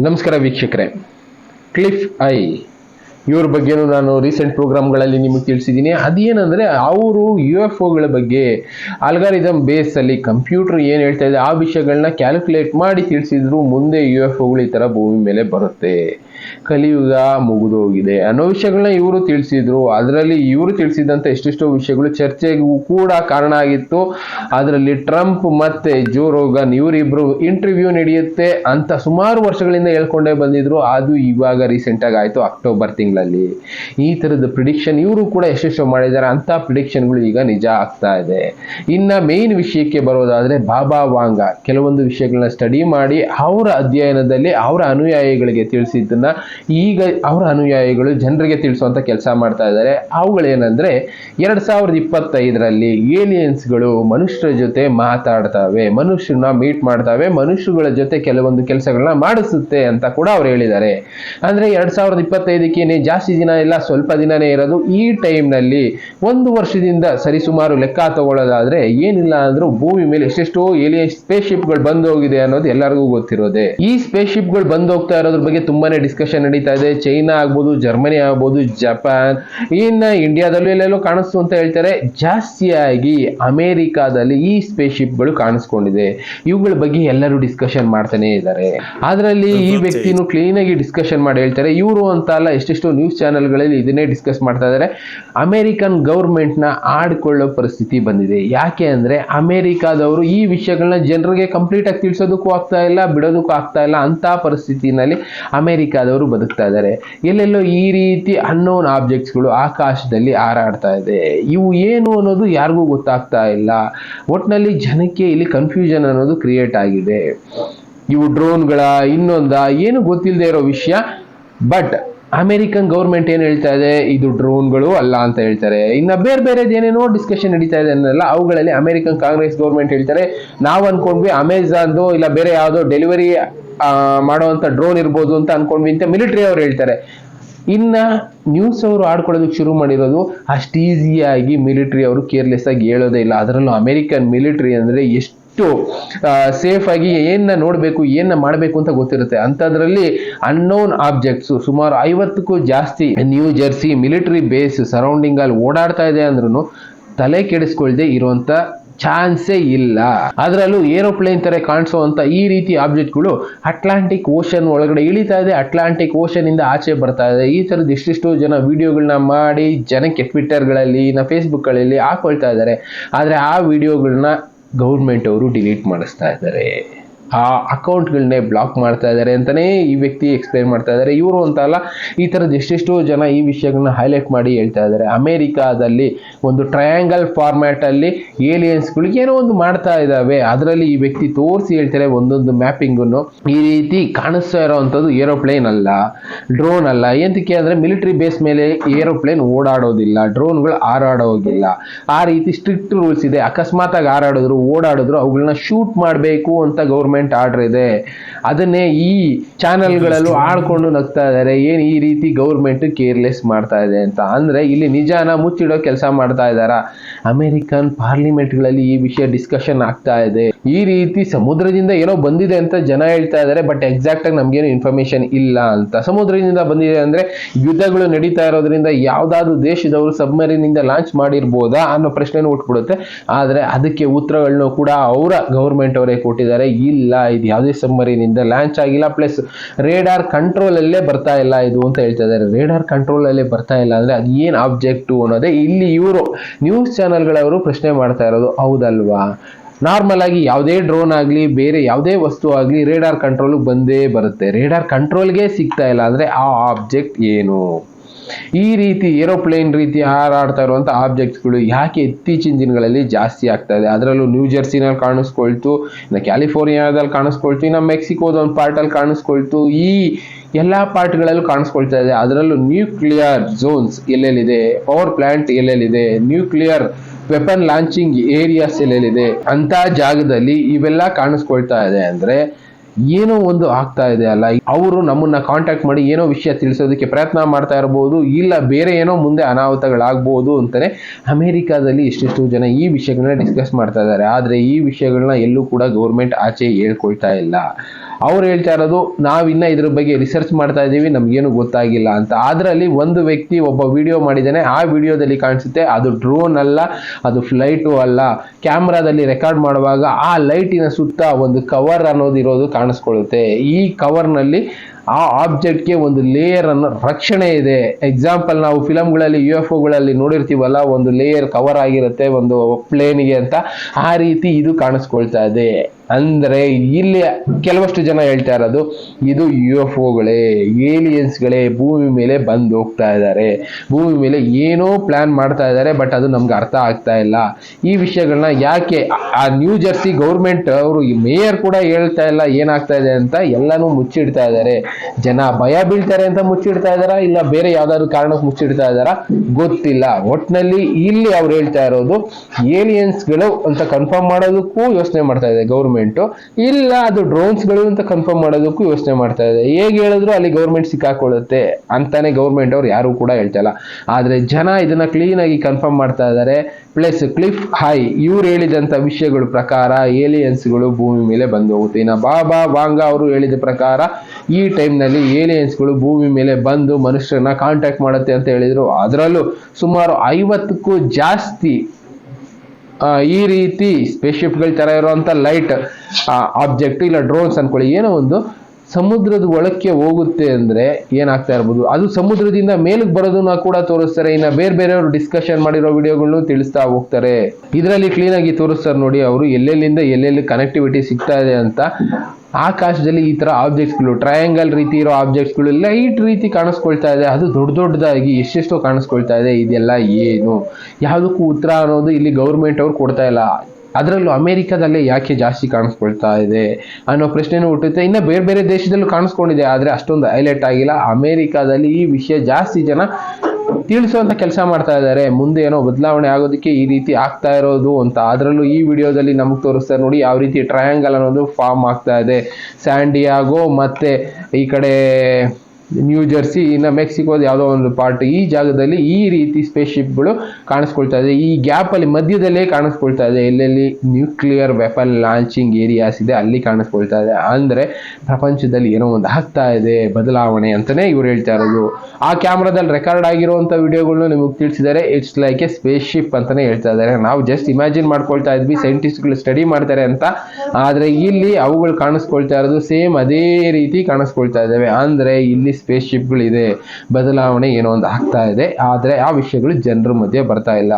ನಮಸ್ಕಾರ ವೀಕ್ಷಕರೇ. Cliff I ಇವ್ರ ಬಗ್ಗೆನೂ ನಾನು ರೀಸೆಂಟ್ ಪ್ರೋಗ್ರಾಮ್ಗಳಲ್ಲಿ ನಿಮಗೆ ತಿಳಿಸಿದ್ದೀನಿ ಅದೇನಂದರೆ ಅವರು ಯು ಎಫ್ ಒಗಳ ಬಗ್ಗೆ ಅಲ್ಗಾರಿದಮ್ ಬೇಸಲ್ಲಿ ಕಂಪ್ಯೂಟರ್ ಏನು ಹೇಳ್ತಾ ಇದೆ, ಆ ವಿಷಯಗಳನ್ನ ಕ್ಯಾಲ್ಕುಲೇಟ್ ಮಾಡಿ ತಿಳಿಸಿದ್ರು ಮುಂದೆ ಯು ಎಫ್ ಒಗಳು ಈ ಥರ ಭೂಮಿ ಮೇಲೆ ಬರುತ್ತೆ. ಕಲಿಯುಗ ಮುಗಿದೋಗಿದೆ. ಅನ್ನೋ ವಿಷಯಗಳನ್ನ ಇವರು ತಿಳಿಸಿದ್ರು. ಅದರಲ್ಲಿ ಇವರು ತಿಳಿಸಿದಂಥ ಎಷ್ಟೆಷ್ಟೋ ವಿಷಯಗಳು ಚರ್ಚೆಗೂ ಕೂಡ ಕಾರಣ ಆಗಿತ್ತು. ಅದರಲ್ಲಿ ಟ್ರಂಪ್ ಮತ್ತೆ ಜೋ ರೋಗನ್ ಇವರಿಬ್ರು ಇಂಟರ್ವ್ಯೂ ನಡೆಯುತ್ತೆ ಅಂತ ಸುಮಾರು ವರ್ಷಗಳಿಂದ ಹೇಳ್ಕೊಂಡೇ ಬಂದಿದ್ರು. ಅದು ಇವಾಗ ರೀಸೆಂಟಾಗಿ ಆಯಿತು ಅಕ್ಟೋಬರ್ ತಿಂಗಳಲ್ಲಿ ಈ ಥರದ ಪ್ರಿಡಿಕ್ಷನ್ ಇವರು ಕೂಡ ಯಶಸ್ವಿ ಮಾಡಿದ್ದಾರೆ ಅಂತ ಪ್ರಿಡಿಕ್ಷನ್ಗಳು ಈಗ ನಿಜ ಆಗ್ತಾ ಇದೆ. ಇನ್ನ ಮೇನ್ ವಿಷಯಕ್ಕೆ ಬರೋದಾದ್ರೆ ಬಾಬಾ ವಾಂಗ ಕೆಲವೊಂದು ವಿಷಯಗಳನ್ನ ಸ್ಟಡಿ ಮಾಡಿ ಅವರ ಅಧ್ಯಯನದಲ್ಲಿ ಅವರ ಅನುಯಾಯಿಗಳಿಗೆ ತಿಳಿಸಿದ್ದನ್ನ ಈಗ ಅವರ ಅನುಯಾಯಿಗಳು ಜನರಿಗೆ ತಿಳಿಸುವಂತ ಕೆಲಸ ಮಾಡ್ತಾ ಇದ್ದಾರೆ. ಅವುಗಳೇನಂದ್ರೆ ಎರಡ್ ಸಾವಿರದ ಇಪ್ಪತ್ತೈದರಲ್ಲಿ ಏಲಿಯನ್ಸ್ಗಳು ಮನುಷ್ಯರ ಜೊತೆ ಮಾತಾಡ್ತವೆ ಮನುಷ್ಯನ ಮೀಟ್ ಮಾಡ್ತವೆ ಮನುಷ್ಯಗಳ ಜೊತೆ ಕೆಲವೊಂದು ಕೆಲಸಗಳನ್ನ ಮಾಡಿಸುತ್ತೆ ಅಂತ ಕೂಡ ಅವ್ರು ಹೇಳಿದ್ದಾರೆ. ಅಂದ್ರೆ ಎರಡ್ ಸಾವಿರದ ಇಪ್ಪತ್ತೈದಕ್ಕೇನೆ ಜಾಸ್ತಿ ದಿನ ಇಲ್ಲ ಸ್ವಲ್ಪ ದಿನನೇ ಇರೋದು. ಈ ಟೈಮ್ನಲ್ಲಿ ಒಂದು ವರ್ಷದಿಂದ ಸರಿಸುಮಾರು ಲೆಕ್ಕ ತಗೊಳ್ಳೋದಾದ್ರೆ ಏನಿಲ್ಲ ಅಂದ್ರೂ ಭೂಮಿ ಮೇಲೆ ಎಷ್ಟೆಷ್ಟೋ ಏಲಿಯನ್ ಸ್ಪೇಸ್ ಶಿಪ್ಗಳು ಬಂದು ಹೋಗಿದೆ ಅನ್ನೋದು ಎಲ್ಲರಿಗೂ ಗೊತ್ತಿರೋದೆ. ಈ ಸ್ಪೇಸ್ ಶಿಪ್ಗಳು ಬಂದು ಹೋಗ್ತಾ ಇರೋದ್ರ ಬಗ್ಗೆ ತುಂಬಾನೇ ಡಿಸ್ಕಷನ್ ನಡೀತಾ ಇದೆ. ಚೈನಾ ಆಗ್ಬೋದು ಜರ್ಮನಿ ಆಗ್ಬೋದು ಜಪಾನ್ ಇನ್ನ ಇಂಡಿಯಾದಲ್ಲೂ ಎಲ್ಲೆಲ್ಲೋ ಕಾಣಿಸ್ತು ಅಂತ ಹೇಳ್ತಾರೆ. ಜಾಸ್ತಿಯಾಗಿ ಅಮೆರಿಕಾದಲ್ಲಿ ಈ ಸ್ಪೇಸ್ ಶಿಪ್ಗಳು ಕಾಣಿಸ್ಕೊಂಡಿದೆ. ಇವುಗಳ ಬಗ್ಗೆ ಎಲ್ಲರೂ ಡಿಸ್ಕಷನ್ ಮಾಡ್ತಾನೆ ಇದ್ದಾರೆ. ಅದರಲ್ಲಿ ಈ ವ್ಯಕ್ತಿನೂ ಕ್ಲೀನ್ ಆಗಿ ಡಿಸ್ಕಷನ್ ಮಾಡಿ ಹೇಳ್ತಾರೆ. ಇವರು ಅಂತ ಅಲ್ಲ ಎಷ್ಟೆಷ್ಟೋ ನ್ಯೂಸ್ ಚಾನೆಲ್ಗಳಲ್ಲಿ ಇದನ್ನೇ ಡಿಸ್ಕಸ್ ಮಾಡ್ತಾ ಇದ್ದಾರೆ. ಅಮೇರಿಕನ್ ಗೌರ್ಮೆಂಟ್ನ ಆಡ್ಕೊಳ್ಳೋ ಪರಿಸ್ಥಿತಿ ಬಂದಿದೆ. ಯಾಕೆ ಅಂದರೆ ಅಮೇರಿಕಾದವರು ಈ ವಿಷಯಗಳನ್ನ ಜನರಿಗೆ ಕಂಪ್ಲೀಟ್ ಆಗಿ ತಿಳಿಸೋದಕ್ಕೂ ಆಗ್ತಾ ಇಲ್ಲ, ಬಿಡೋದಕ್ಕೂ ಆಗ್ತಾ ಇಲ್ಲ ಅಂತ ಪರಿಸ್ಥಿತಿನಲ್ಲಿ ಅಮೇರಿಕಾದವರು ಬದುಕ್ತಾ ಇದ್ದಾರೆ. ಎಲ್ಲೆಲ್ಲೋ ಈ ರೀತಿ ಅನ್ನೋನ್ ಆಬ್ಜೆಕ್ಟ್ಸ್ಗಳು ಆಕಾಶದಲ್ಲಿ ಹಾರಾಡ್ತಾ ಇದೆ. ಇವು ಏನು ಅನ್ನೋದು ಯಾರಿಗೂ ಗೊತ್ತಾಗ್ತಾ ಇಲ್ಲ. ಒಟ್ನಲ್ಲಿ ಜನಕ್ಕೆ ಇಲ್ಲಿ ಕನ್ಫ್ಯೂಷನ್ ಅನ್ನೋದು ಕ್ರಿಯೇಟ್ ಆಗಿದೆ. ಇವು ಡ್ರೋನ್ಗಳ ಇನ್ನೊಂದ, ಏನು ಗೊತ್ತಿಲ್ಲದೆ ಇರೋ ವಿಷಯ. ಬಟ್ ಅಮೆರಿಕನ್ ಗೌರ್ಮೆಂಟ್ ಏನು ಹೇಳ್ತಾ ಇದೆ? ಇದು ಡ್ರೋನ್ಗಳು ಅಲ್ಲ ಅಂತ ಹೇಳ್ತಾರೆ. ಇನ್ನು ಬೇರೆ ಬೇರೆ ಏನೇನೋ ಡಿಸ್ಕಷನ್ ನಡೀತಾ ಇದೆ ಅನ್ನಲ್ಲ ಅವುಗಳಲ್ಲಿ ಅಮೆರಿಕನ್ ಕಾಂಗ್ರೆಸ್ ಗೌರ್ಮೆಂಟ್ ಹೇಳ್ತಾರೆ. ನಾವು ಅನ್ಕೊಂಡ್ವಿ ಅಮೆಝಾನ್ದು ಇಲ್ಲ ಬೇರೆ ಯಾವುದೋ ಡೆಲಿವರಿ ಮಾಡುವಂಥ ಡ್ರೋನ್ ಇರ್ಬೋದು ಅಂತ ಅನ್ಕೊಂಡ್ವಿ ಅಂತ ಮಿಲಿಟರಿ ಅವ್ರು ಹೇಳ್ತಾರೆ. ಇನ್ನ ನ್ಯೂಸ್ ಅವರು ಆಡ್ಕೊಳ್ಳೋದಕ್ಕೆ ಶುರು ಮಾಡಿರೋದು ಅಷ್ಟು ಈಸಿಯಾಗಿ ಮಿಲಿಟರಿ ಅವರು ಕೇರ್ಲೆಸ್ ಆಗಿ ಹೇಳೋದೇ ಇಲ್ಲ. ಅದರಲ್ಲೂ ಅಮೆರಿಕನ್ ಮಿಲಿಟರಿ ಅಂದರೆ ಎಷ್ಟು ಸೇಫ್ ಆಗಿ ಏನ ನೋಡಬೇಕು ಏನ ಮಾಡಬೇಕು ಅಂತ ಗೊತ್ತಿರುತ್ತೆ. ಅಂಥದ್ರಲ್ಲಿ ಅನ್ನೋನ್ ಆಬ್ಜೆಕ್ಟ್ಸ್ ಸುಮಾರು ಐವತ್ತಕ್ಕೂ ಜಾಸ್ತಿ New Jersey military base surrounding ಅಲ್ಲಿ ಓಡಾಡ್ತಾ ಇದೆ ಅಂದ್ರೂ ತಲೆ ಕೆಡಿಸ್ಕೊಳ್ದೆ ಇರುವಂತ ಚಾನ್ಸೇ ಇಲ್ಲ. ಅದರಲ್ಲೂ ಏರೋಪ್ಲೇನ್ ತರ ಕಾಣಿಸುವಂತ ಈ ರೀತಿ ಆಬ್ಜೆಕ್ಟ್ಗಳು ಅಟ್ಲಾಂಟಿಕ್ ಓಷನ್ ಒಳಗಡೆ ಇಳಿತಾ ಇದೆ. ಅಟ್ಲಾಂಟಿಕ್ ಓಷನ್ ಇಂದ ಆಚೆ ಬರ್ತಾ ಇದೆ. ಈ ತರದ ಇಷ್ಟಿಷ್ಟು ಜನ ವಿಡಿಯೋಗಳನ್ನ ಮಾಡಿ ಜನಕ್ಕೆ ಟ್ವಿಟ್ಟರ್ಗಳಲ್ಲಿ ಫೇಸ್ಬುಕ್ಗಳಲ್ಲಿ ಹಾಕೊಳ್ತಾ ಇದ್ದಾರೆ. ಆದ್ರೆ ಆ ವಿಡಿಯೋಗಳನ್ನ ಗೌರ್ಮೆಂಟ್ ಅವರು ಡಿಲೀಟ್ ಮಾಡಿಸ್ತಾ ಇದ್ದಾರೆ. ಆ ಅಕೌಂಟ್ಗಳನ್ನೇ ಬ್ಲಾಕ್ ಮಾಡ್ತಾ ಇದ್ದಾರೆ ಅಂತಲೇ ಈ ವ್ಯಕ್ತಿ ಎಕ್ಸ್ಪ್ಲೈನ್ ಮಾಡ್ತಾ ಇದ್ದಾರೆ. ಇವರು ಅಂತ ಅಲ್ಲ, ಈ ಥರದ ಎಷ್ಟೆಷ್ಟೋ ಜನ ಈ ವಿಷಯಗಳನ್ನ ಹೈಲೈಟ್ ಮಾಡಿ ಹೇಳ್ತಾ ಇದ್ದಾರೆ. ಅಮೇರಿಕಾದಲ್ಲಿ ಒಂದು ಟ್ರಯಾಂಗಲ್ ಫಾರ್ಮ್ಯಾಟಲ್ಲಿ ಏಲಿಯನ್ಸ್ಗಳು ಏನೋ ಒಂದು ಮಾಡ್ತಾ ಇದ್ದಾವೆ. ಅದರಲ್ಲಿ ಈ ವ್ಯಕ್ತಿ ತೋರಿಸಿ ಹೇಳ್ತಾರೆ ಒಂದೊಂದು ಮ್ಯಾಪಿಂಗನ್ನು ಈ ರೀತಿ ಕಾಣಿಸ್ತಾ ಇರೋವಂಥದ್ದು ಏರೋಪ್ಲೇನ್ ಅಲ್ಲ ಡ್ರೋನ್ ಅಲ್ಲ. ಏನಕ್ಕೆ ಅಂದರೆ ಮಿಲಿಟರಿ ಬೇಸ್ ಮೇಲೆ ಏರೋಪ್ಲೇನ್ ಓಡಾಡೋದಿಲ್ಲ ಡ್ರೋನ್ಗಳು ಹಾರಾಡೋಗಿಲ್ಲ ಆ ರೀತಿ ಸ್ಟ್ರಿಕ್ಟ್ ರೂಲ್ಸ್ ಇದೆ. ಅಕಸ್ಮಾತ್ ಆಗಿ ಹಾರಾಡಿದ್ರು, ಓಡಾಡಿದ್ರು ಅವುಗಳನ್ನ ಶೂಟ್ ಮಾಡಬೇಕು ಅಂತ ಗೌರ್ಮೆಂಟ್ ಆರ್ಡರ್ ಇದೆ. ಅದನ್ನೇ ಈ ಚಾನೆಲ್ಗಳಲ್ಲೂ ಆಡ್ಕೊಂಡು ನಗ್ತಾ ಇದ್ದಾರೆ. ಏನು ಈ ರೀತಿ ಗೌರ್ಮೆಂಟ್ ಕೇರ್ಲೆಸ್ ಮಾಡ್ತಾ ಇದೆ ಅಂತ. ಅಂದ್ರೆ ಇಲ್ಲಿ ನಿಜಾನ ಮುಚ್ಚಿಡೋ ಕೆಲಸ ಮಾಡ್ತಾ ಇದ್ದಾರಾ? ಅಮೆರಿಕನ್ ಪಾರ್ಲಿಮೆಂಟ್ಗಳಲ್ಲಿ ಈ ವಿಷಯ ಡಿಸ್ಕಷನ್ ಆಗ್ತಾ ಇದೆ. ಈ ರೀತಿ ಸಮುದ್ರದಿಂದ ಏನೋ ಬಂದಿದೆ ಅಂತ ಜನ ಹೇಳ್ತಾ ಇದ್ದಾರೆ ಬಟ್ ಎಕ್ಸಾಕ್ಟ್ ಆಗಿ ನಮ್ಗೇನು ಇನ್ಫಾರ್ಮೇಶನ್ ಇಲ್ಲ ಅಂತ. ಸಮುದ್ರದಿಂದ ಬಂದಿದೆ ಅಂದ್ರೆ ಯುದ್ಧಗಳು ನಡೀತಾ ಇರೋದ್ರಿಂದ ಯಾವ್ದಾದ್ರು ದೇಶದವರು ಸಬ್ಮರೀನ್ ಇಂದ ಲಾಂಚ್ ಮಾಡಿರ್ಬೋದಾ ಅನ್ನೋ ಪ್ರಶ್ನೆ ಉಟ್ಬಿಡುತ್ತೆ ಆದ್ರೆ ಅದಕ್ಕೆ ಉತ್ತರಗಳನ್ನು ಕೂಡ ಅವರ ಗೌರ್ಮೆಂಟ್ ಅವರೇ ಕೊಟ್ಟಿದ್ದಾರೆ. ಇಲ್ಲ, ಇದು ಯಾವುದೇ ಸಬ್ಮರೀನ್ ಇಂದ ಲಾಂಚ್ ಆಗಿಲ್ಲ. ಪ್ಲಸ್ ರೇಡಾರ್ ಕಂಟ್ರೋಲ್ ಅಲ್ಲೇ ಬರ್ತಾ ಇಲ್ಲ ಇದು ಅಂತ ಹೇಳ್ತಾ ಇದ್ದಾರೆ. ರೇಡಾರ್ ಕಂಟ್ರೋಲ್ ಅಲ್ಲೇ ಬರ್ತಾ ಇಲ್ಲ ಅಂದ್ರೆ ಅದು ಏನ್ ಆಬ್ಜೆಕ್ಟ್ ಅನ್ನೋದೇ ಇಲ್ಲಿ ಇವರು ನ್ಯೂಸ್ ಚಾನೆಲ್ಗಳವರು ಪ್ರಶ್ನೆ ಮಾಡ್ತಾ ಇರೋದು, ಹೌದಲ್ವಾ? ನಾರ್ಮಲ್ ಆಗಿ ಯಾವುದೇ ಡ್ರೋನ್ ಆಗಲಿ, ಬೇರೆ ಯಾವುದೇ ವಸ್ತು ಆಗಲಿ ರೇಡಾರ್ ಕಂಟ್ರೋಲ್ ಬಂದೇ ಬರುತ್ತೆ. ರೇಡಾರ್ ಕಂಟ್ರೋಲ್ಗೆ ಸಿಗ್ತಾ ಇಲ್ಲ ಅಂದರೆ ಆ ಆಬ್ಜೆಕ್ಟ್ ಏನು? ಈ ರೀತಿ ಏರೋಪ್ಲೇನ್ ರೀತಿ ಹಾರಾಡ್ತಾ ಇರುವಂಥ ಆಬ್ಜೆಕ್ಟ್ಸ್ಗಳು ಯಾಕೆ ಇತ್ತೀಚಿನ ದಿನಗಳಲ್ಲಿ ಜಾಸ್ತಿ ಆಗ್ತಾ ಇದೆ? ಅದರಲ್ಲೂ ನ್ಯೂ ಜರ್ಸಿನಲ್ಲಿ ಕಾಣಿಸ್ಕೊಳ್ತು, ಇನ್ನು ಕ್ಯಾಲಿಫೋರ್ನಿಯಾದಲ್ಲಿ ಕಾಣಿಸ್ಕೊಳ್ತು, ಇನ್ನು ಮೆಕ್ಸಿಕೋದ ಒಂದು ಪಾರ್ಟಲ್ಲಿ ಕಾಣಿಸ್ಕೊಳ್ತು, ಈ ಎಲ್ಲ ಪಾರ್ಟ್ಗಳಲ್ಲೂ ಕಾಣಿಸ್ಕೊಳ್ತಾ ಇದೆ. ಅದರಲ್ಲೂ ನ್ಯೂಕ್ಲಿಯರ್ ಝೋನ್ಸ್ ಎಲ್ಲೆಲ್ಲಿದೆ? ಪವರ್ ಪ್ಲಾಂಟ್ ಎಲ್ಲೆಲ್ಲಿದೆ? ನ್ಯೂಕ್ಲಿಯರ್ ವೆಪನ್ ಲಾಂಚಿಂಗ್ ಏರಿಯಾಸ್ ಎಲ್ಲೆಲ್ಲಿದೆ ಅಂತ ಜಾಗದಲ್ಲಿ ಇವೆಲ್ಲ ಕಾಣಿಸ್ಕೊಳ್ತಾ ಇದೆ ಅಂದ್ರೆ ಏನೋ ಒಂದು ಆಗ್ತಾ ಇದೆ ಅಲ್ಲ. ಅವರು ನಮ್ಮನ್ನ ಕಾಂಟ್ಯಾಕ್ಟ್ ಮಾಡಿ ಏನೋ ವಿಷಯ ತಿಳಿಸೋದಕ್ಕೆ ಪ್ರಯತ್ನ ಮಾಡ್ತಾ ಇರಬಹುದು ಇಲ್ಲ ಬೇರೆ ಏನೋ ಮುಂದೆ ಅನಾಹುತಗಳಾಗ್ಬೋದು ಅಂತಾನೆ ಅಮೆರಿಕಾದಲ್ಲಿ ಇಷ್ಟಿಷ್ಟು ಜನ ಈ ವಿಷಯಗಳನ್ನ ಡಿಸ್ಕಸ್ ಮಾಡ್ತಾ ಇದ್ದಾರೆ. ಆದ್ರೆ ಈ ವಿಷಯಗಳನ್ನ ಎಲ್ಲೂ ಕೂಡ ಗೌರ್ಮೆಂಟ್ ಆಚೆ ಹೇಳ್ಕೊಳ್ತಾ ಇಲ್ಲ. ಅವ್ರು ಹೇಳ್ತಾ ಇರೋದು, ನಾವಿನ್ನ ಇದ್ರ ಬಗ್ಗೆ ರಿಸರ್ಚ್ ಮಾಡ್ತಾ ಇದ್ದೀವಿ, ನಮ್ಗೇನು ಗೊತ್ತಾಗಿಲ್ಲ ಅಂತ. ಅದರಲ್ಲಿ ಒಂದು ವ್ಯಕ್ತಿ ಒಬ್ಬ ವಿಡಿಯೋ ಮಾಡಿದ್ದಾನೆ. ಆ ವಿಡಿಯೋದಲ್ಲಿ ಕಾಣಿಸುತ್ತೆ, ಅದು ಡ್ರೋನ್ ಅಲ್ಲ, ಅದು ಫ್ಲೈಟು ಅಲ್ಲ. ಕ್ಯಾಮ್ರಾದಲ್ಲಿ ರೆಕಾರ್ಡ್ ಮಾಡುವಾಗ ಆ ಲೈಟಿನ ಸುತ್ತ ಒಂದು ಕವರ್ ಅನ್ನೋದು ಇರೋದು ಕಾಣಿಸ್ಕೊಳ್ಳುತ್ತೆ. ಈ ಕವರ್ನಲ್ಲಿ ಆ ಆಬ್ಜೆಕ್ಟ್ಗೆ ಒಂದು ಲೇಯರ್ ಅನ್ನು ರಕ್ಷಣೆ ಇದೆ. ಎಕ್ಸಾಂಪಲ್ ನಾವು ಫಿಲಮ್ಗಳಲ್ಲಿ ಯು ಎಫ್ ಒಗಳಲ್ಲಿ ನೋಡಿರ್ತೀವಲ್ಲ, ಒಂದು ಲೇಯರ್ ಕವರ್ ಆಗಿರುತ್ತೆ, ಒಂದು ಪ್ಲೇನಿಗೆ ಅಂತ. ಆ ರೀತಿ ಇದು ಕಾಣಿಸ್ಕೊಳ್ತಾ ಇದೆ. ಅಂದ್ರೆ ಇಲ್ಲಿ ಕೆಲವಷ್ಟು ಜನ ಹೇಳ್ತಾ ಇರೋದು, ಇದು ಯು ಎಫ್ ಓಗಳೇ ಏಲಿಯನ್ಸ್ಗಳೇ ಭೂಮಿ ಮೇಲೆ ಬಂದು ಹೋಗ್ತಾ ಇದ್ದಾರೆ. ಭೂಮಿ ಮೇಲೆ ಏನೋ ಪ್ಲಾನ್ ಮಾಡ್ತಾ ಇದ್ದಾರೆ ಬಟ್ ಅದು ನಮ್ಗೆ ಅರ್ಥ ಆಗ್ತಾ ಇಲ್ಲ. ಈ ವಿಷಯಗಳನ್ನ ಯಾಕೆ ಆ ನ್ಯೂ ಜರ್ಸಿ ಗೌರ್ಮೆಂಟ್ ಅವರು ಮೇಯರ್ ಕೂಡ ಹೇಳ್ತಾ ಇಲ್ಲ, ಏನಾಗ್ತಾ ಇದೆ ಅಂತ ಎಲ್ಲಾನು ಮುಚ್ಚಿಡ್ತಾ ಇದ್ದಾರೆ. ಜನ ಭಯ ಬೀಳ್ತಾರೆ ಅಂತ ಮುಚ್ಚಿಡ್ತಾ ಇದ್ದಾರಾ, ಇಲ್ಲ ಬೇರೆ ಯಾವ್ದಾದ್ರು ಕಾರಣಕ್ಕೆ ಮುಚ್ಚಿಡ್ತಾ ಇದ್ದಾರಾ? ಗೊತ್ತಿಲ್ಲ. ಒಟ್ನಲ್ಲಿ ಇಲ್ಲಿ ಅವ್ರು ಹೇಳ್ತಾ ಇರೋದು ಏಲಿಯನ್ಸ್ಗಳು ಅಂತ ಕನ್ಫರ್ಮ್ ಮಾಡೋದಕ್ಕೂ ಯೋಚನೆ ಮಾಡ್ತಾ ಇದೆ ಗೌರ್ಮೆಂಟ್ ಇಲ್ಲ, ಅದು ಡ್ರೋನ್ಸ್ಗಳು ಅಂತ ಕನ್ಫರ್ಮ್ ಮಾಡೋದಕ್ಕೂ ಯೋಚನೆ ಮಾಡ್ತಾ ಇದೆ. ಹೇಗೆ ಹೇಳಿದ್ರು ಅಲ್ಲಿ ಗೌರ್ಮೆಂಟ್ ಸಿಕ್ಕಾಕೊಳ್ಳುತ್ತೆ ಅಂತಾನೆ ಗೌರ್ಮೆಂಟ್ ಅವ್ರು ಯಾರು ಕೂಡ ಹೇಳ್ತಾ ಇಲ್ಲ ಆದ್ರೆ ಜನ ಇದನ್ನ ಕ್ಲೀನ್ ಆಗಿ ಕನ್ಫರ್ಮ್ ಮಾಡ್ತಾ ಇದ್ದಾರೆ ಪ್ಲಸ್ ಕ್ಲಿಫ್ ಹೈ ಇವ್ರು ಹೇಳಿದಂತ ವಿಷಯಗಳ ಪ್ರಕಾರ ಏಲಿಯನ್ಸ್ಗಳು ಭೂಮಿ ಮೇಲೆ ಬಂದು ಹೋಗುತ್ತೆ. ಇನ್ನು ಬಾಬಾ ವಾಂಗ ಅವರು ಹೇಳಿದ ಪ್ರಕಾರ ಈ ಟೈಮ್ನಲ್ಲಿ ಏಲಿಯನ್ಸ್ಗಳು ಭೂಮಿ ಮೇಲೆ ಬಂದು ಮನುಷ್ಯರನ್ನ ಕಾಂಟ್ಯಾಕ್ಟ್ ಮಾಡುತ್ತೆ ಅಂತ ಹೇಳಿದರು. ಅದರಲ್ಲೂ ಸುಮಾರು ಐವತ್ತಕ್ಕೂ ಜಾಸ್ತಿ ಈ ರೀತಿ ಸ್ಪೇಸ್ಶಿಪ್ಗಳ ತರ ಇರುವಂತ ಲೈಟ್ ಆಬ್ಜೆಕ್ಟ್ ಇಲ್ಲ ಡ್ರೋನ್ಸ್ ಅಂದ್ಕೊಳ್ಳಿ ಏನೋ ಒಂದು ಸಮುದ್ರದ ಒಳಕ್ಕೆ ಹೋಗುತ್ತೆ ಅಂದರೆ ಏನಾಗ್ತಾ ಇರ್ಬೋದು? ಅದು ಸಮುದ್ರದಿಂದ ಮೇಲಕ್ಕೆ ಬರೋದನ್ನ ಕೂಡ ತೋರಿಸ್ತಾರೆ. ಇನ್ನು ಬೇರೆ ಬೇರೆಯವರು ಡಿಸ್ಕಷನ್ ಮಾಡಿರೋ ವಿಡಿಯೋಗಳನ್ನು ತಿಳಿಸ್ತಾ ಹೋಗ್ತಾರೆ. ಇದರಲ್ಲಿ ಕ್ಲೀನಾಗಿ ತೋರಿಸ್ತಾರೆ ನೋಡಿ ಅವರು. ಎಲ್ಲೆಲ್ಲಿಂದ ಎಲ್ಲೆಲ್ಲಿ ಕನೆಕ್ಟಿವಿಟಿ ಸಿಗ್ತಾ ಇದೆ ಅಂತ. ಆಕಾಶದಲ್ಲಿ ಈ ಥರ ಆಬ್ಜೆಕ್ಟ್ಸ್ಗಳು ಟ್ರಯಾಂಗಲ್ ರೀತಿ ಇರೋ ಆಬ್ಜೆಕ್ಟ್ಸ್ಗಳು ಲೈಟ್ ರೀತಿ ಕಾಣಿಸ್ಕೊಳ್ತಾ ಇದೆ. ಅದು ದೊಡ್ಡ ದೊಡ್ಡದಾಗಿ ಎಷ್ಟೆಷ್ಟೋ ಕಾಣಿಸ್ಕೊಳ್ತಾ ಇದೆ. ಇದೆಲ್ಲ ಏನು? ಯಾವುದಕ್ಕೂ ಉತ್ತರ ಅನ್ನೋದು ಇಲ್ಲಿ ಗೌರ್ಮೆಂಟ್ ಅವ್ರು ಕೊಡ್ತಾ ಇಲ್ಲ. ಅದರಲ್ಲೂ ಅಮೆರಿಕದಲ್ಲೇ ಯಾಕೆ ಜಾಸ್ತಿ ಕಾಣಿಸ್ಕೊಳ್ತಾ ಇದೆ ಅನ್ನೋ ಪ್ರಶ್ನೆನೂ ಹುಟ್ಟುತ್ತೆ. ಇನ್ನು ಬೇರೆ ಬೇರೆ ದೇಶದಲ್ಲೂ ಕಾಣಿಸ್ಕೊಂಡಿದೆ, ಆದರೆ ಅಷ್ಟೊಂದು ಹೈಲೈಟ್ ಆಗಿಲ್ಲ. ಅಮೆರಿಕಾದಲ್ಲಿ ಈ ವಿಷಯ ಜಾಸ್ತಿ ಜನ ತಿಳಿಸುವಂಥ ಕೆಲಸ ಮಾಡ್ತಾ ಇದ್ದಾರೆ. ಮುಂದೆ ಏನೋ ಬದಲಾವಣೆ ಆಗೋದಕ್ಕೆ ಈ ರೀತಿ ಆಗ್ತಾ ಇರೋದು ಅಂತ. ಅದರಲ್ಲೂ ಈ ವಿಡಿಯೋದಲ್ಲಿ ನಮಗೆ ತೋರಿಸ್ತಾರೆ ನೋಡಿ, ಯಾವ ರೀತಿ ಟ್ರಯಾಂಗಲ್ ಅನ್ನೋದು ಫಾರ್ಮ್ ಆಗ್ತಾ ಇದೆ. ಸ್ಯಾಂಡಿಯಾಗೋ ಮತ್ತೆ ಈ ಕಡೆ ನ್ಯೂ ಜರ್ಸಿ ಇನ್ನು ಮೆಕ್ಸಿಕೋದ ಯಾವುದೋ ಒಂದು ಪಾರ್ಟ್ ಈ ಜಾಗದಲ್ಲಿ ಈ ರೀತಿ ಸ್ಪೇಸ್ ಶಿಪ್ಗಳು ಕಾಣಿಸ್ಕೊಳ್ತಾ ಇದೆ. ಈ ಗ್ಯಾಪ್ ಅಲ್ಲಿ ಮಧ್ಯದಲ್ಲೇ ಕಾಣಿಸ್ಕೊಳ್ತಾ ಇದೆ. ಎಲ್ಲೆಲ್ಲಿ ನ್ಯೂಕ್ಲಿಯರ್ ವೆಪನ್ ಲಾಂಚಿಂಗ್ ಏರಿಯಾಸ್ ಇದೆ, ಅಲ್ಲಿ ಕಾಣಿಸ್ಕೊಳ್ತಾ ಇದೆ. ಅಂದರೆ ಪ್ರಪಂಚದಲ್ಲಿ ಏನೋ ಒಂದು ಆಗ್ತಾ ಇದೆ, ಬದಲಾವಣೆ ಅಂತಲೇ ಇವ್ರು ಹೇಳ್ತಾ ಇರೋದು. ಆ ಕ್ಯಾಮ್ರಾದಲ್ಲಿ ರೆಕಾರ್ಡ್ ಆಗಿರುವಂಥ ವಿಡಿಯೋಗಳನ್ನು ನಿಮಗೆ ತಿಳಿಸಿದ್ದಾರೆ. It's like a spaceship ಅಂತಲೇ ಹೇಳ್ತಾ ಇದ್ದಾರೆ. ನಾವು ಜಸ್ಟ್ ಇಮ್ಯಾಜಿನ್ ಮಾಡ್ಕೊಳ್ತಾ ಇದ್ವಿ ಸೈಂಟಿಸ್ಟ್ಗಳು ಸ್ಟಡಿ ಮಾಡ್ತಾರೆ ಅಂತ. ಆದರೆ ಇಲ್ಲಿ ಅವುಗಳು ಕಾಣಿಸ್ಕೊಳ್ತಾ ಇರೋದು ಸೇಮ್ ಅದೇ ರೀತಿ ಕಾಣಿಸ್ಕೊಳ್ತಾ ಇದ್ದಾವೆ. ಅಂದರೆ ಇಲ್ಲಿ ಸ್ಪೇಸ್ ಶಿಪ್ಗಳಿದೆ ಬದಲಾವಣೆ ಏನೋ ಒಂದು ಆಗ್ತಾ ಇದೆ. ಆದ್ರೆ ಆ ವಿಷಯಗಳು ಜನರ ಮಧ್ಯೆ ಬರ್ತಾ ಇಲ್ಲ.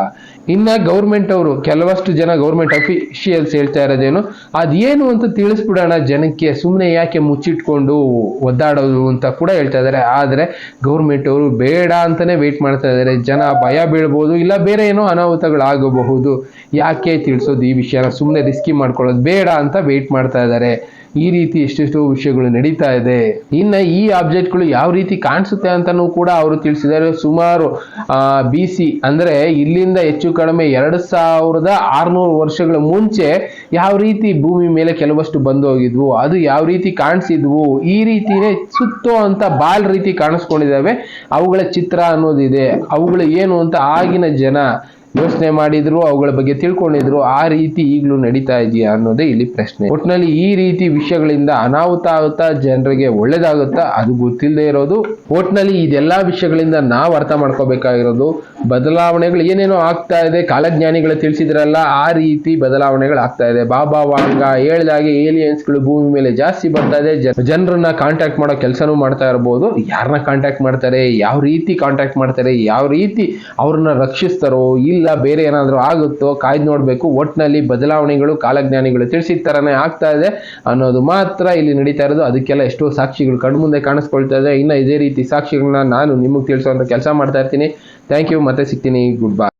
ಇನ್ನ ಗೌರ್ಮೆಂಟ್ ಅವರು, ಕೆಲವಷ್ಟು ಜನ ಗೌರ್ಮೆಂಟ್ ಅಫಿಷಿಯಲ್ಸ್ ಹೇಳ್ತಾ ಇರೋದೇನು, ಅದೇನು ಅಂತ ತಿಳಿಸ್ಬಿಡೋಣ ಜನಕ್ಕೆ. ಸುಮ್ಮನೆ ಯಾಕೆ ಮುಚ್ಚಿಟ್ಕೊಂಡು ಒದ್ದಾಡೋದು ಅಂತ ಕೂಡ ಹೇಳ್ತಾ ಇದ್ದಾರೆ. ಆದ್ರೆ ಗೌರ್ಮೆಂಟ್ ಅವರು ಬೇಡ ಅಂತಾನೆ ವೇಟ್ ಮಾಡ್ತಾ ಇದ್ದಾರೆ. ಜನ ಭಯ ಬೀಳ್ಬೋದು, ಇಲ್ಲ ಬೇರೆ ಏನೋ ಅನಾಹುತಗಳಾಗಬಹುದು. ಯಾಕೆ ತಿಳಿಸೋದು ಈ ವಿಷಯನ? ಸುಮ್ಮನೆ ರಿಸ್ಕಿ ಮಾಡ್ಕೊಳ್ಳೋದು ಬೇಡ ಅಂತ ವೇಟ್ ಮಾಡ್ತಾ ಇದ್ದಾರೆ. ಈ ರೀತಿ ಎಷ್ಟೆಷ್ಟೋ ವಿಷಯಗಳು ನಡೀತಾ ಇದೆ. ಇನ್ನ ಈ ಆಬ್ಜೆಕ್ಟ್ಗಳು ಯಾವ ರೀತಿ ಕಾಣಿಸುತ್ತೆ ಅಂತಲೂ ಕೂಡ ಅವರು ತಿಳಿಸಿದ್ದಾರೆ. ಸುಮಾರು ಬಿ ಸಿ ಅಂದರೆ ಇಲ್ಲಿಂದ ಹೆಚ್ಚು ಕಡಿಮೆ ಎರಡು ಸಾವಿರದ ಆರುನೂರು ವರ್ಷಗಳ ಮುಂಚೆ ಯಾವ ರೀತಿ ಭೂಮಿ ಮೇಲೆ ಕೆಲವಷ್ಟು ಬಂದು ಹೋಗಿದ್ವು ಅದು ಯಾವ ರೀತಿ ಕಾಣಿಸಿದ್ವು, ಈ ರೀತಿನೇ ಸುತ್ತೋ ಅಂತ ಬಾಲ್ ರೀತಿ ಕಾಣಿಸ್ಕೊಂಡಿದ್ದಾವೆ. ಅವುಗಳ ಚಿತ್ರ ಅನ್ನೋದಿದೆ. ಅವುಗಳು ಏನು ಅಂತ ಆಗಿನ ಜನ ಯೋಚನೆ ಮಾಡಿದ್ರು, ಅವುಗಳ ಬಗ್ಗೆ ತಿಳ್ಕೊಂಡಿದ್ರು, ಆ ರೀತಿ ಈಗಲೂ ನಡೀತಾ ಇದೆಯಾ ಅನ್ನೋದೇ ಇಲ್ಲಿ ಪ್ರಶ್ನೆ. ಒಟ್ಟಿನಲ್ಲಿ ಈ ರೀತಿ ವಿಷಯಗಳಿಂದ ಅನಾಹುತ ಆಗುತ್ತಾ, ಜನರಿಗೆ ಒಳ್ಳೇದಾಗುತ್ತಾ, ಅದು ಗೊತ್ತಿಲ್ಲದೆ ಇರೋದು. ಒಟ್ಟಿನಲ್ಲಿ ಇದೆಲ್ಲ ವಿಷಯಗಳಿಂದ ನಾವು ಅರ್ಥ ಮಾಡ್ಕೋಬೇಕಾಗಿರೋದು. ಬದಲಾವಣೆಗಳು ಏನೇನೋ ಆಗ್ತಾ ಇದೆ, ಕಾಲಜ್ಞಾನಿಗಳು ತಿಳಿಸಿದ್ರಲ್ಲ, ಆ ರೀತಿ ಬದಲಾವಣೆಗಳು ಆಗ್ತಾ ಇದೆ. ಬಾಬಾ ವಾಂಗ ಹೇಳ್ದಾಗೆ ಏಲಿಯನ್ಸ್ಗಳು ಭೂಮಿ ಮೇಲೆ ಜಾಸ್ತಿ ಬರ್ತಾ ಇದೆ. ಜನ- ಜನರನ್ನ ಕಾಂಟ್ಯಾಕ್ಟ್ ಮಾಡೋ ಕೆಲಸನೂ ಮಾಡ್ತಾ ಇರಬಹುದು ಯಾರನ್ನ ಕಾಂಟ್ಯಾಕ್ಟ್ ಮಾಡ್ತಾರೆ, ಯಾವ ರೀತಿ ಕಾಂಟ್ಯಾಕ್ಟ್ ಮಾಡ್ತಾರೆ, ಯಾವ ರೀತಿ ಅವ್ರನ್ನ ರಕ್ಷಿಸ್ತಾರೋ, ಇಲ್ಲ ಬೇರೆ ಏನಾದರೂ ಆಗುತ್ತೋ ಕಾಯ್ದು ನೋಡಬೇಕು. ಒಟ್ಟಿನಲ್ಲಿ ಬದಲಾವಣೆಗಳು, ಕಾಲಜ್ಞಾನಿಗಳು ತಿಳಿಸಿದ ಥರನೇ ಆಗ್ತಾ ಇದೆ ಅನ್ನೋದು ಮಾತ್ರ ಇಲ್ಲಿ ನಡೀತಾ ಇರೋದು. ಅದಕ್ಕೆಲ್ಲ ಎಷ್ಟೋ ಸಾಕ್ಷಿಗಳು ಕಣ್ಮುಂದೆ ಕಾಣಿಸ್ಕೊಳ್ತಾ ಇದೆ. ಇನ್ನು ಇದೇ ರೀತಿ ಸಾಕ್ಷಿಗಳನ್ನ ನಾನು ನಿಮಗೆ ತಿಳಿಸುವಂಥ ಕೆಲಸ ಮಾಡ್ತಾ ಇರ್ತೀನಿ. ಥ್ಯಾಂಕ್ ಯು ಮತ್ತೆ ಸಿಗ್ತೀನಿ. Good bye